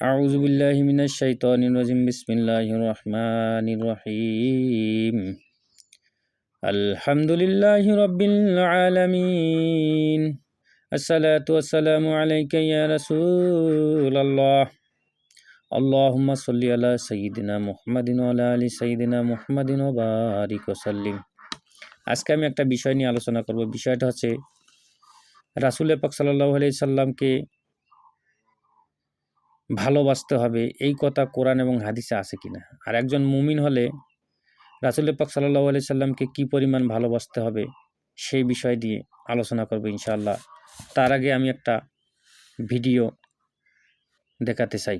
أعوذ بالله من الشيطان الرجيم بسم الله الرحمن الرحيم الحمد لله رب العالمين الصلاة والسلام عليك يا رسول الله اللهم صل على سيدنا محمد وعلى آل سيدنا محمد وبارك وسلم আজকে আমি একটা বিষয় নিয়ে আলোচনা করব বিষয়টা হচ্ছে রাসুল পাক সাল্লাহ আলি সাল্লামকে ভালোবাসতে হবে, এই কথা কোরআন এবং হাদিসে আছে কিনা? আর একজন মুমিন হলে রাসুল পাক সাল্লাহ আলি সাল্লামকে কী পরিমাণ ভালোবাসতে হবে, সেই বিষয় দিয়ে আলোচনা করব ইনশাআল্লাহ। তার আগে আমি একটা ভিডিও দেখাতে চাই।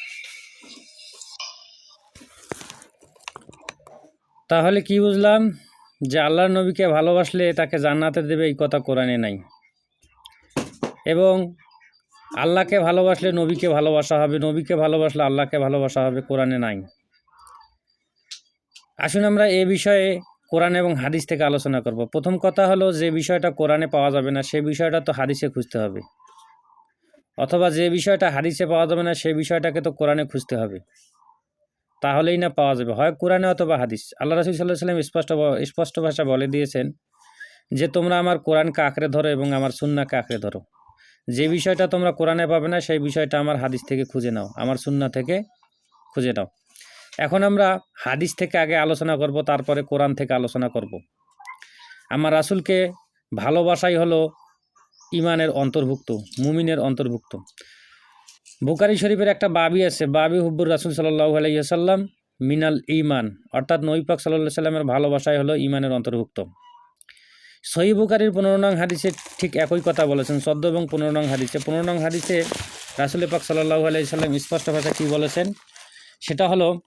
তাহলে কি বুঝলাম? যে আল্লাহর নবীকে ভালোবাসলে তাকে জান্নাতে দেবে এই কথা কোরআনে নাই। এবং আল্লাহকে ভালোবাসলে নবীকে ভালোবাসা হবে, নবীকে ভালোবাসলে আল্লাহকে ভালোবাসা হবে কোরআনে নাই। আসুন আমরা এ বিষয়ে কোরআন এবং হাদিস থেকে আলোচনা করব। প্রথম কথা হলো যে বিষয়টা কোরআনে পাওয়া যাবে না, সে বিষয়টা তো হাদিসে খুঁজতে হবে। অথবা যে বিষয়টা হাদিসে পাওয়া যাবে না, সে বিষয়টাকে তো কোরআনে খুঁজতে হবে। তাহলেই না পাওয়া যাবে। হয় কোরআনে অথবা হাদিস। আল্লাহ রসুল সাল্লাহ সাল্লাম স্পষ্ট স্পষ্ট ভাষা বলে দিয়েছেন যে, তোমরা আমার কোরআনকে আঁকড়ে ধরো এবং আমার সুন্নাকে আঁকড়ে ধরো। যে বিষয়টা তোমরা কোরআনে পাবে না, সেই বিষয়টা আমার হাদিস থেকে খুঁজে নাও। আমার সুন্না থেকে খুঁজে নাও। এখন আমরা হাদিস থেকে আগে আলোচনা করব, তারপরে কোরআন থেকে আলোচনা করব। আমার রাসুলকে ভালোবাসাই হলো ইমানের অন্তর্ভুক্ত, মুমিনের অন্তর্ভুক্ত। বুকারি শরীফের একটা বাবি আছে, বাবি হুব্বুর রাসুল সাল্লাহ আলাইসাল্লাম মিনাল ইমান অর্থাৎ নৈপাক সাল্লাহ সাল্লামের ভালোবাসাই হলো ইমানের অন্তর্ভুক্ত। সহি বুকারির পনেরো নং হাদিসে ঠিক একই কথা বলেছেন, চোদ্দ এবং পনেরো নং হাদিসে। পনেরো নং হাদিসে রাসুল পাক সাল্লাহ আলাইসাল্লাম স্পষ্ট ভাষা কী বলেছেন? সেটা হলো,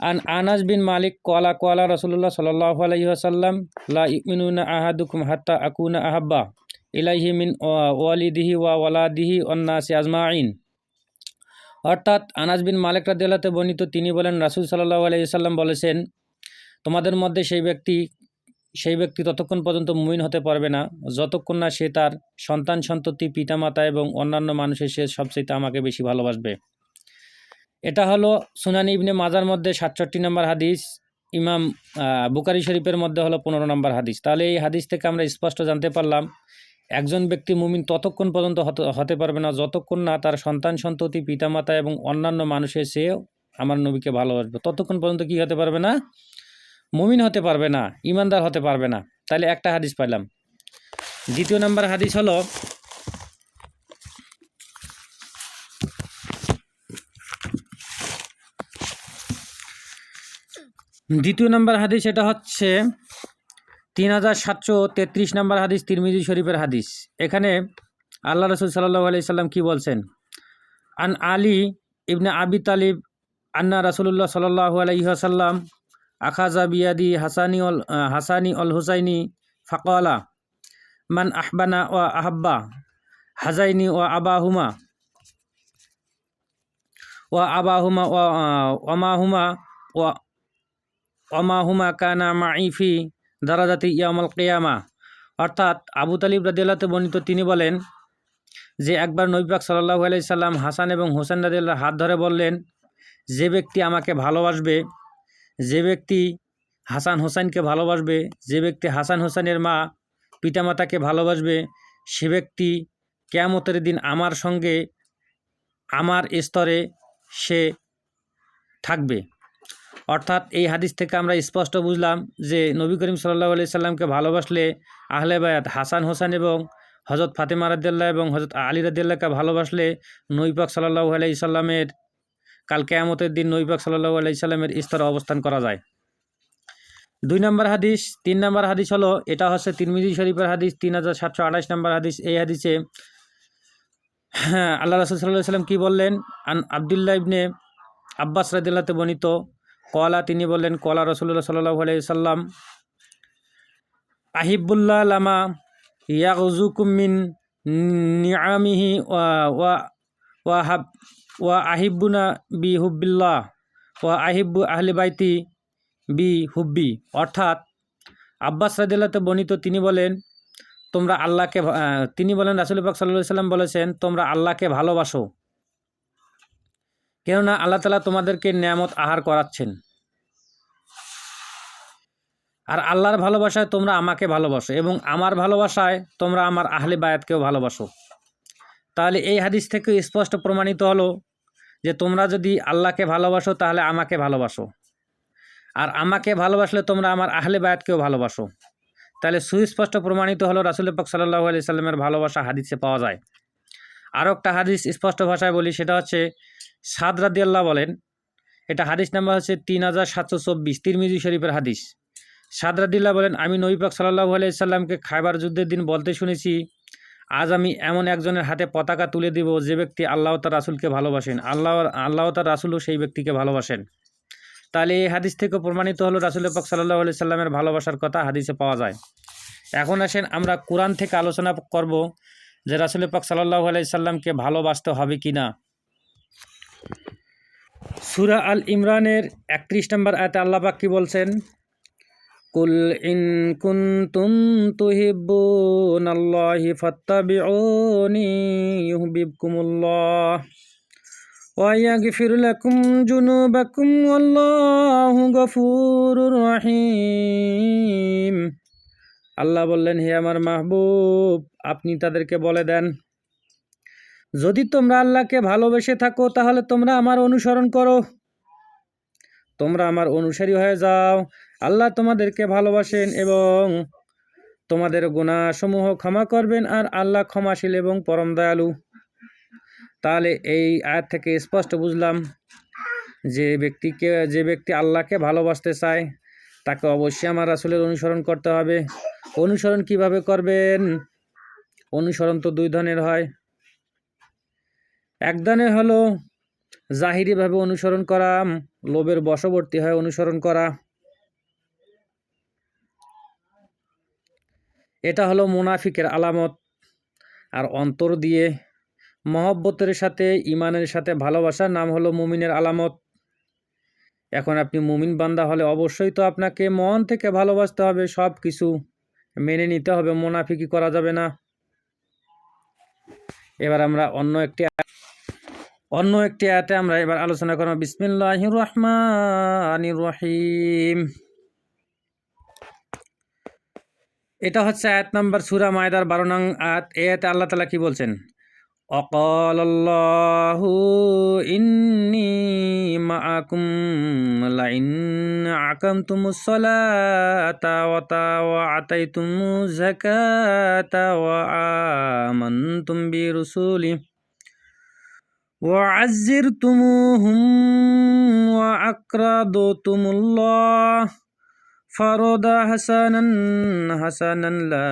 আন আনাস বিন মালিক কোয়ালা কোয়ালা রসুল্লাহ সাল্লাহ আলাইসাল্লাম লা ইমিনুনা আহাদুকুম হাত্তা আকুনা আহাব্বা ইলাইহি মিন ওয়া- ওয়ালিদিহি ওয়া ওয়ালাদিহি অন্নাসি আজমাইন অর্থাৎ আনাস বিন মালিক রাদিয়াল্লাহতে বর্ণিত, তিনি বলেন, রাসুল সাল্লাহ আলাইসাল্লাম বলেছেন, তোমাদের মধ্যে সেই ব্যক্তি সেই ব্যক্তি ততক্ষণ পর্যন্ত মুমিন হতে পারবে না। যতক্ষণ না সে তার সন্তান সন্ততি, পিতামাতা এবং অন্যান্য মানুষের সে সবচেয়ে আমাকে বেশি ভালোবাসবে। এটা হলো সুনানি ইবনে মাজার মধ্যে সাতষট্টি নম্বর হাদিস, ইমাম বুকারি শরীফের মধ্যে হলো পনেরো নম্বর হাদিস। তাহলে এই হাদিস থেকে আমরা স্পষ্ট জানতে পারলাম একজন ব্যক্তি মুমিন ততক্ষণ পর্যন্ত হতে- পারবে না, যতক্ষণ না তার সন্তান, সন্ততি, পিতামাতা এবং অন্যান্য মানুষের সে আমার নবীকে ভালোবাসবে। ততক্ষণ পর্যন্ত কি হতে পারবে না? মুমিন হতে পারবে না, ইমানদার হতে পারবে না। তাহলে একটা হাদিস পাইলাম। দ্বিতীয় নাম্বার হাদিস হলো, দ্বিতীয় নাম্বার হাদিস এটা হচ্ছে তিন হাজার সাতশো তেত্রিশ নম্বর হাদিস তিরমিজি শরীফের হাদিস। এখানে আল্লাহ রসুল সাল্লাহ আলি সাল্লাম কী বলছেন? আন আলী ইবনে আবি তালিব আন্না রাসুল্লাহ সাল্লাহ আলাইসাল্লাম আখাজা বিয়াদি হাসানি অল হাসানি অল হুসাইনি ফাকওয়ালা মান আহবানা ও আহাব্বা, হাজাইনি ও আবাহুমা ও আবাহুমা ও অমাহুমা ও অমাহুমা কানা মাইফি দারাজাতি ইয়ামাল কেয়ামা। অর্থাৎ আবু তালিব রাদিল্লাতে বর্ণিত তিনি বলেন যে, একবার নৈপাক সাল্লাহ আলাইসাল্লাম হাসান এবং হোসেন রাদিল্লাহ হাত ধরে বললেন, যে ব্যক্তি আমাকে ভালোবাসবে, যে ব্যক্তি হাসান হোসেনকে ভালোবাসবে, যে ব্যক্তি হাসান হোসেনের মা পিতামাতাকে ভালোবাসবে, সে ব্যক্তি কেয়ামতের দিন আমার সঙ্গে, আমার স্তরে সে থাকবে। অর্থাৎ এই হাদিস থেকে আমরা স্পষ্ট বুঝলাম যে নবী করিম সাল্লাহ আলি সাল্লামকে ভালোবাসলে আহলে বায়াত হাসান হোসেন এবং হজরত ফাতেমা রাদিল্লাহ এবং হজরত আলী রাদিল্লাহকে ভালোবাসলে নৈপাক সাল্লাহ আলাই সাল্লামের কাল কেয়ামতের দিন নৈপাক সাল্লাহ আলাই সাল্লামের স্তরে অবস্থান করা যায়। দুই নম্বর হাদিস, তিন নম্বর হাদিস হলো, এটা হচ্ছে তিরমিজি শরীফের হাদিস, তিন হাজার সাতশো আঠাশ নম্বর হাদিস। এই হাদিসে আল্লাহ রসুল সাল্লাহ সাল্লাম কী বললেন? আন আবদুল্লাহ ইবনে আব্বাস রাদিল্লাতে বর্ণিত কলা, তিনি বললেন, কলা রসুল্লাহ সাল্লাহ সাল্লাম আহিবুল্লাহ লামা ইয়াকুমিন নিয়ামিহি ওয়া ওয়া হাব, ওয়া আহিবুনা বি হুব্বিল্লাহ, ওয়া আহিব্বু আহলি বাইতি বি হুব্বি। অর্থাৎ আব্বাস রাদিল্লাতে বর্ণিত, তিনি বলেন, তোমরা আল্লাহকে তিনি বলেন, রাসুল সাল্লাহ সাল্লাম বলেছেন, তোমরা আল্লাহকে ভালোবাসো। কেননা আল্লাহ তালা তোমাদেরকে নিয়ামত আহার করাচ্ছেন। আর আল্লাহর ভালোবাসায় তোমরা আমাকে ভালোবাসো এবং আমার ভালোবাসায় তোমরা আমার আহলে বায়াতকেও ভালোবাসো। তাহলে এই হাদিস থেকে স্পষ্ট প্রমাণিত হলো যে তোমরা যদি আল্লাহকে ভালোবাসো, তাহলে আমাকে ভালোবাসো। আর আমাকে ভালোবাসলে তোমরা আমার আহলে বায়াতকেও ভালোবাসো। তাহলে সুস্পষ্ট প্রমাণিত হলো রাসুল পাক সাল্লাহ আলি সাল্লামের ভালোবাসা হাদিসে পাওয়া যায়। আরও একটা হাদিস স্পষ্ট ভাষায় বলি, সেটা হচ্ছে সাদ রাদিয়াল্লাহ বলেন, এটা হাদিস নাম্বার হচ্ছে তিন হাজার সাতশো চব্বিশ তিরমিজি শরীফের হাদিস। সাদ রাদিল্লাহ বলেন, আমি নবীপাক সাল্লাহ আলাই সাল্লামকে খাইবার যুদ্ধের দিন বলতে শুনেছি, আজ আমি এমন একজনের হাতে পতাকা তুলে দিব যে ব্যক্তি আল্লাহ তার রাসুলকে ভালোবাসেন। আল্লাহ আল্লাহ তার রাসুলও সেই ব্যক্তিকে ভালোবাসেন। তাহলে এই হাদিস থেকে প্রমাণিত হলো রাসুল পাক সাল্লাহ আলি সাল্লামের ভালোবাসার কথা হাদিসে পাওয়া যায়। এখন আসেন আমরা কোরআন থেকে আলোচনা করব যে রাসুল পাক সাল্লাহ আলাইসাল্লামকে ভালোবাসতে হবে কি না? সুরা আল ইমরানের একত্রিশ নম্বর আয়তে আল্লাহবাক কি বলছেন? কুল ইন কুনতুম তুহিব্বুনাল্লাহি ফাত্তাবিউনি ইউহিব্বুকুমুল্লাহ ওয়া ইয়াগফির লাকুম যুনুবাকুম ওয়াল্লাহু গফুরুর রহিম। আল্লাহ বললেন, হে আমার মাহবুব আপনি তাদেরকে বলে দেন, যদি তোমরা আল্লাহকে ভালোবেসে থাকো, তাহলে তোমরা আমার অনুসরণ করো। তোমরা আমার অনুসারী হয়ে যাও। আল্লাহ তোমাদেরকে ভালোবাসেন এবং তোমাদের গুণাসমূহ ক্ষমা করবেন আর আল্লাহ ক্ষমাশীল এবং পরম দয়ালু। তাহলে এই আয়াত থেকে স্পষ্ট বুঝলাম যে ব্যক্তিকে, যে ব্যক্তি আল্লাহকে ভালোবাসতে চায়, তাকে অবশ্যই আমার রাসুলের অনুসরণ করতে হবে। অনুসরণ কীভাবে করবেন? অনুসরণ তো দুই ধরনের হয়। এক ধরনের হলো জাহিরিভাবে অনুসরণ করা, লোভের বশবর্তী হয় অনুসরণ করা। এটা হলো মুনাফিকের আলামত আর অন্তর দিয়ে। মহব্বতের সাথে, ইমানের সাথে ভালোবাসার নাম হলো মুমিনের আলামত। এখন আপনি মুমিন বান্দা হলে অবশ্যই তো আপনাকে মন থেকে ভালোবাসতে হবে সব কিছু মেনে নিতে হবে মুনাফিকি করা যাবে না। এবার আমরা অন্য একটি অন্য একটি আয়াতে আমরা এবার আলোচনা করব। বিসমিল্লাহ রহমান রহিম এটা হচ্ছে আয়াত নাম্বার সুরা মায়দার বারো নং আয়াত। এ আয়াতে আল্লাহ তালা কি বলছেন? وقال الله إني معكم لئن أقمتم الصلاة وتا- وآتيتم الزكاة وآمنتم برسولي وعزرتموهم وأقرضتم الله فرض حسنا حسنا لا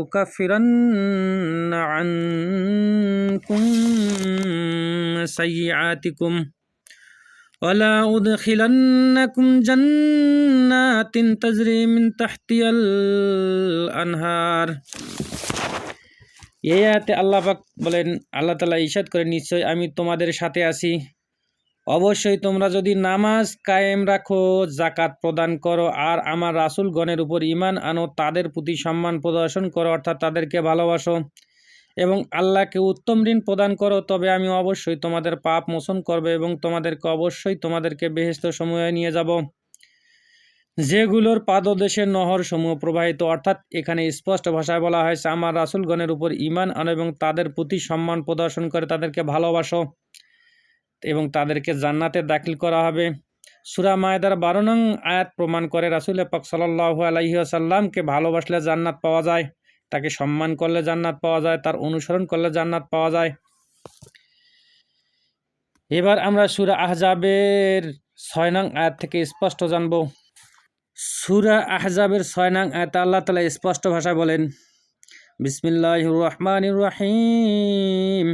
أكفرن عنكم سيئاتكم ولا أدخلنكم جنات تجري من تحتها الأنهار এই আয়াতে আল্লাহ পাক বলেন আল্লাহ তালা ইশাদ করে নিশ্চয় আমি তোমাদের সাথে আছি অবশ্যই তোমরা যদি নামাজ কায়েম রাখো জাকাত প্রদান করো আর আমার রাসূলগণের উপর ঈমান আনো, তাদের প্রতি সম্মান প্রদর্শন করো, অর্থাৎ তাদেরকে ভালোবাসো এবং আল্লাহকে উত্তম ঋণ প্রদান করো, তবে আমি অবশ্যই তোমাদের পাপ মোচন করব এবং তোমাদেরকে অবশ্যই তোমাদেরকে বেহেস্ত সময়ে নিয়ে যাব। যেগুলোর পাদদেশে নহর সমূহ প্রবাহিত, অর্থাৎ এখানে স্পষ্ট ভাষায় বলা হয়েছে, আমার রাসূলগণের উপর ঈমান আনো এবং তাদের প্রতি সম্মান প্রদর্শন করে তাদেরকে ভালোবাসো। এবং তাদেরকে জান্নাতে দাখিল করা হবে। সুরা মায়দার বারো নং আয়াত প্রমাণ করে রাসুল পাক সাল্লাহ আলাইসাল্লামকে ভালোবাসলে জান্নাত পাওয়া যায়, তাকে সম্মান করলে জান্নাত পাওয়া যায়, তার অনুসরণ করলে জান্নাত পাওয়া যায়। এবার আমরা সুরা আহজাবের ছয় নং আয়াত থেকে স্পষ্ট জানব। সুরা আহজাবের ছয় নং আয়াত আল্লাহ তালা স্পষ্ট ভাষায় বলেন বিসমিল্লাহ রহমান রহিম।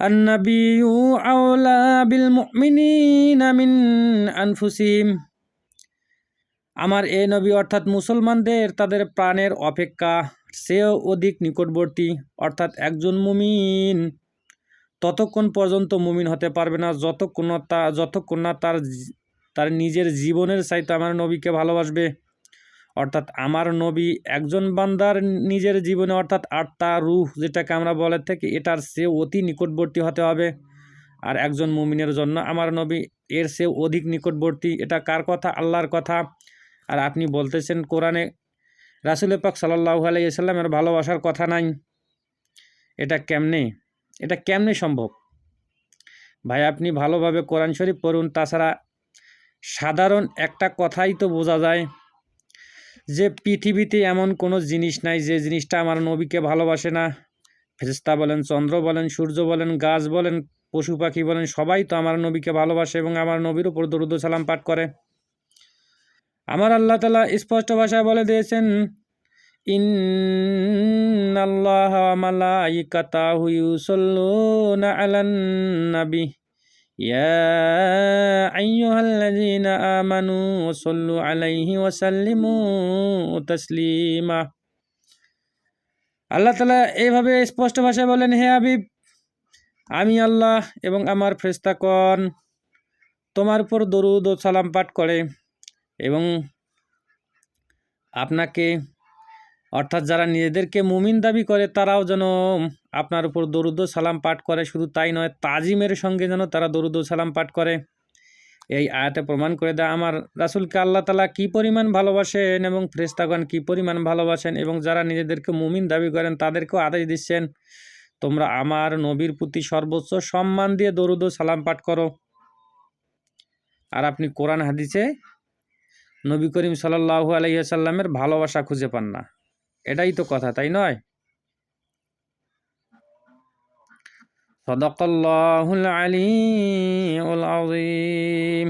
النبي أولى بالمؤمنين من أنفسهم আমার এ নবী অর্থাৎ মুসলমানদের তাদের প্রাণের অপেক্ষা সেও অধিক নিকটবর্তী অর্থাৎ একজন মুমিন ততক্ষণ পর্যন্ত মুমিন হতে পারবে না যতক্ষণ না তা যতক্ষণ না তার জী- তার নিজের জীবনের চাইতে আমার নবীকে ভালোবাসবে অর্থাৎ আমার নবী একজন বান্দার নিজের জীবনে, অর্থাৎ আত্মা রুহ যেটাকে আমরা বলে থাকি, এটার সে অতি নিকটবর্তী হতে হবে। আর একজন মুমিনের জন্য আমার নবী, এর সে অধিক নিকটবর্তী, এটা কার কথা? আল্লাহর কথা। আর আপনি বলতেছেন কোরআনে, রাসুল পাক সাল্লাহ আলাইসাল্লামের ভালোবাসার কথা নাই। এটা কেমনে? এটা কেমনে সম্ভব? ভাই, আপনি ভালোভাবে কোরআন শরীফ পড়ুন, তাছাড়া সাধারণ একটা কথাই তো বোঝা যায়। যে পৃথিবীতে এমন কোনো জিনিস নাই, যে জিনিসটা আমার নবীকে ভালোবাসে না। ফেরেস্তা বলেন, চন্দ্র বলেন, সূর্য বলেন, গাছ বলেন, পশু পাখি বলেন, সবাই তো আমার নবীকে ভালোবাসে এবং আমার নবীর উপর দরুদ সালাম পাঠ করে। আমার আল্লাহ তালা স্পষ্ট ভাষায় বলে দিয়েছেন, ইন্নাল্লাহ মালাইকাতাহু ইউসাল্লুনা আলান নাবি ইয়া আইয়ুহাল্লাযীনা আমানু সাল্লু আলাইহি ওয়া সাল্লিমু তাসলিমা আল্লাহ তাআলা এইভাবে স্পষ্ট ভাষায় বলেন, হে হাবিব, আমি আল্লাহ এবং আমার ফেরেশতাগণ তোমার উপর দরুদ ও সালাম পাঠ করে এবং আপনাকে অর্থাৎ যারা নিজেদেরকে মুমিন দাবি করে, তারাও যেন আপনার উপর দরুদ সালাম পাঠ করে। শুধু তাই নয়, তাজিমের সঙ্গে যেন তারা দরুদ সালাম পাঠ করে। এই আয়াতে প্রমাণ করে দেয় আমার রাসুলকে আল্লাহ তালা কী পরিমাণ ভালোবাসেন এবং ফ্রেস্তাগণ কী পরিমাণ ভালোবাসেন এবং যারা নিজেদেরকে মুমিন দাবি করেন, তাদেরকেও আদেশ দিচ্ছেন, তোমরা আমার নবীর প্রতি সর্বোচ্চ সম্মান দিয়ে দরুদ সালাম পাঠ করো। আর আপনি কোরআন হাদিসে নবী করিম সাল্লাহু আলাইসাল্লামের ভালোবাসা খুঁজে পান না। এটাই তো কথা তাই নয়? সদকাল্লাহুল আলিউল আযীম।